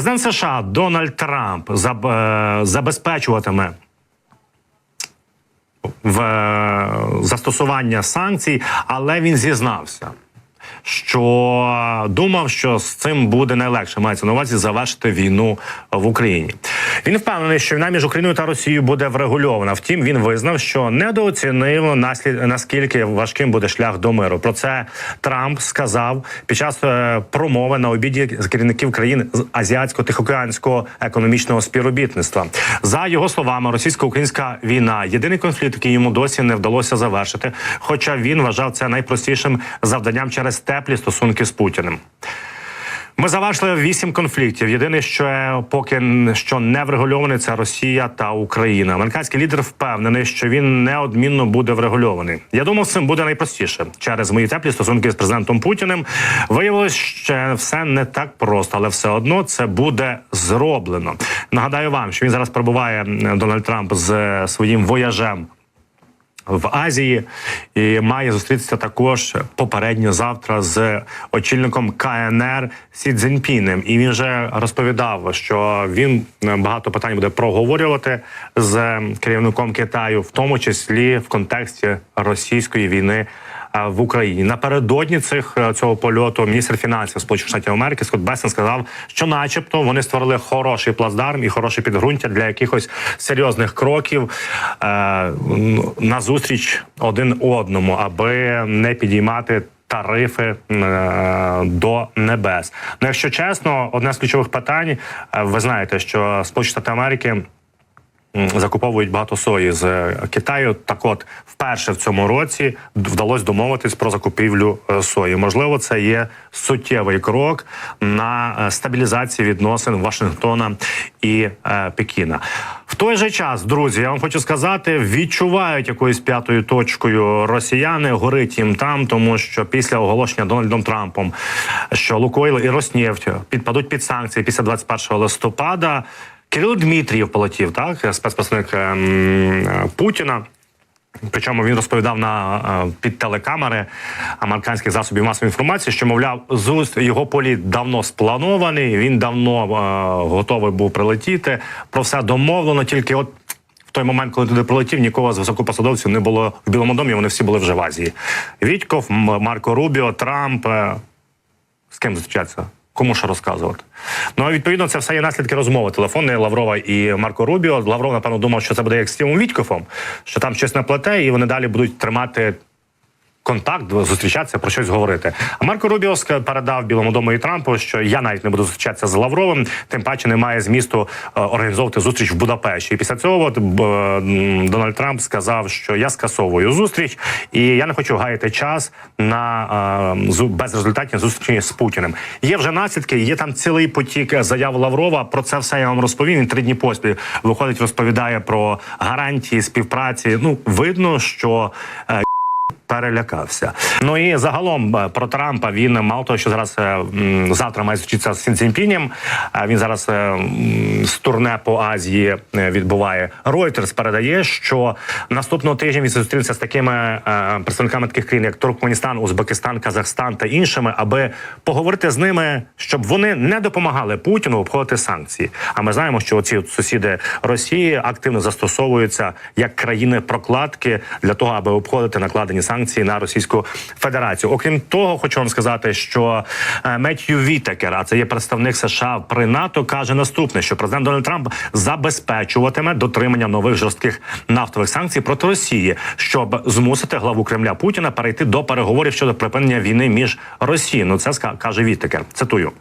Президент США Дональд Трамп е, забезпечуватиме в е, застосування санкцій, але він зізнався. Що думав, що з цим буде найлегше мається на увазі завершити війну в Україні. Він впевнений, що війна між Україною та Росією буде врегульована. Втім, він визнав, що недооцінив наслід наскільки важким буде шлях до миру. Про це Трамп сказав під час е, промови на обіді з керівників країн з азіатсько-тихоокеанського економічного співробітництва. За його словами, російсько-українська війна єдиний конфлікт, який йому досі не вдалося завершити. Хоча він вважав це найпростішим завданням через теплі стосунки з Путіним. Ми завершили вісім конфліктів. Єдине, що поки що не врегульований, це Росія та Україна. Американський лідер впевнений, що він неодмінно буде врегульований. Я думав, цим буде найпростіше через мої теплі стосунки з президентом Путіним. Виявилось, що все не так просто, але все одно це буде зроблено. Нагадаю вам, що він зараз перебуває Дональд Трамп з е, своїм вояжем в Азії і має зустрітися також попередньо завтра з очільником КНР Сі Цзіньпінем. І він вже розповідав, що він е, багато питань буде проговорювати з керівником Китаю, в тому числі в контексті російської війни. Е, В Україні напередодні цих е, цього польоту міністр фінансів Сполучених Штатів Америки Скотт Бесен сказав, що, начебто, вони створили хороший плацдарм і хороше підґрунтя для якихось серйозних кроків е, на зустріч один одному, аби не підіймати. Тарифи е, до небес. Ну, якщо чесно, одне з ключових питань, ви знаєте, що Сполучені Штати Америки закуповують багато сої з е, Китаю. Так, от вперше в цьому році вдалося домовитись про закупівлю е, сої. Можливо, це є суттєвий крок на е, стабілізацію відносин Вашингтона і Пекіна. В той же час, друзі, я вам хочу сказати, відчувають якоюсь п'ятою точкою росіяни. Горить їм там, тому що після оголошення Дональдом Трампом, що Лукойл і Роснефть підпадуть під санкції після 21 листопада. Кирило Дмитрієв полетів, так спецпредставник ем, е, Путіна. Причому він розповідав на е, під телекамери американських засобів масової інформації, що мовляв, зуст його політ давно спланований. Він давно е, готовий був прилетіти. Про все домовлено. Тільки от в той момент, коли туди прилетів, нікого з високопосадовців не було в Білому домі. Вони всі були вже в Азії. Вітьков, Марко Рубіо, Трамп. е, з ким зустрічатися? Кому що розказувати? Ну а відповідно це все є наслідки розмови телефонної Лаврова і Марко Рубіо. Лавров, напевно, думав, що це буде як з Стівом Вітькофом, що там щось наплете, і вони далі будуть тримати. Контакт зустрічатися про щось говорити. А Марко Рубіо передав Білому дому і Трампу, що я навіть не буду зустрічатися з Лавровим, тим паче немає змісту е, організовувати зустріч в Будапешті. І після цього от, Дональд Трамп сказав, що я скасовую зустріч, і я не хочу гаяти час на е, безрезультатні зустрічі з Путіним. Є вже наслідки, є там цілий потік заяв Лаврова. Про це все я вам розповім. Він три дні поспіль виходить, розповідає про гарантії співпраці. Ну видно, що. Е, Перелякався. Ну і загалом е, про Трампа він мало того, що зараз е, завтра має зустрітися з. А Він зараз е, з турне по Азії е, відбуває. Reuters передає, що наступного тижня він зустрінеться з такими е, представниками таких країн, як Туркменістан, Узбекистан, Казахстан та іншими, аби поговорити з ними, щоб вони не допомагали Путіну обходити санкції. А ми знаємо, що ці сусіди Росії активно застосовуються як країни прокладки для того, аби обходити накладені санкції на Російську Федерацію. Окрім того, хочу вам сказати, що е, Меттью Вітекер, а це є представник США при НАТО, каже наступне: що президент Дональд Трамп забезпечуватиме дотримання нових жорстких нафтових санкцій проти Росії, щоб змусити главу Кремля Путіна перейти до переговорів щодо припинення війни між Росією. Ну це каже Вітекер. Цитую.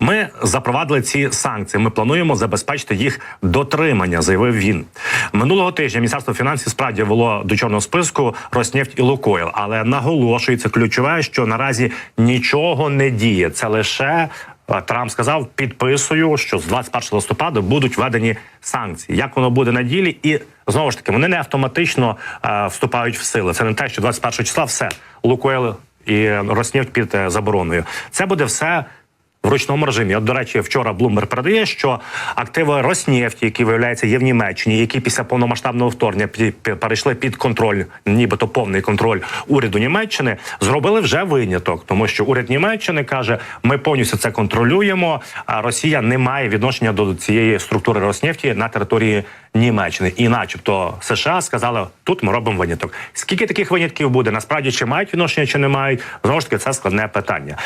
Ми запровадили ці санкції. Ми плануємо забезпечити їх дотримання, заявив він минулого тижня. Міністерство фінансів справді вело до чорного списку Роснефть і Лукойл, але наголошується ключове, що наразі нічого не діє. Це лише е, Трамп сказав, підписую, що з 21 листопада будуть введені санкції. Як воно буде на ділі, і знову ж таки вони не автоматично е, вступають в сили. Це не те, що 21 числа все Лукойл і Роснефть під е, забороною. Це буде все в ручному режимі. От, до речі, вчора Блумберг передає, що активи Роснефті, які виявляються є в Німеччині, які після повномасштабного вторгнення перейшли під контроль, нібито повний контроль уряду Німеччини, зробили вже виняток, тому що уряд Німеччини каже: ми повністю це контролюємо. А Росія не має відношення до цієї структури Роснефті на території Німеччини, і, начебто, США сказали, тут ми робимо виняток. Скільки таких винятків буде? Насправді чи мають відношення, чи не мають? Знову ж таки, це складне питання.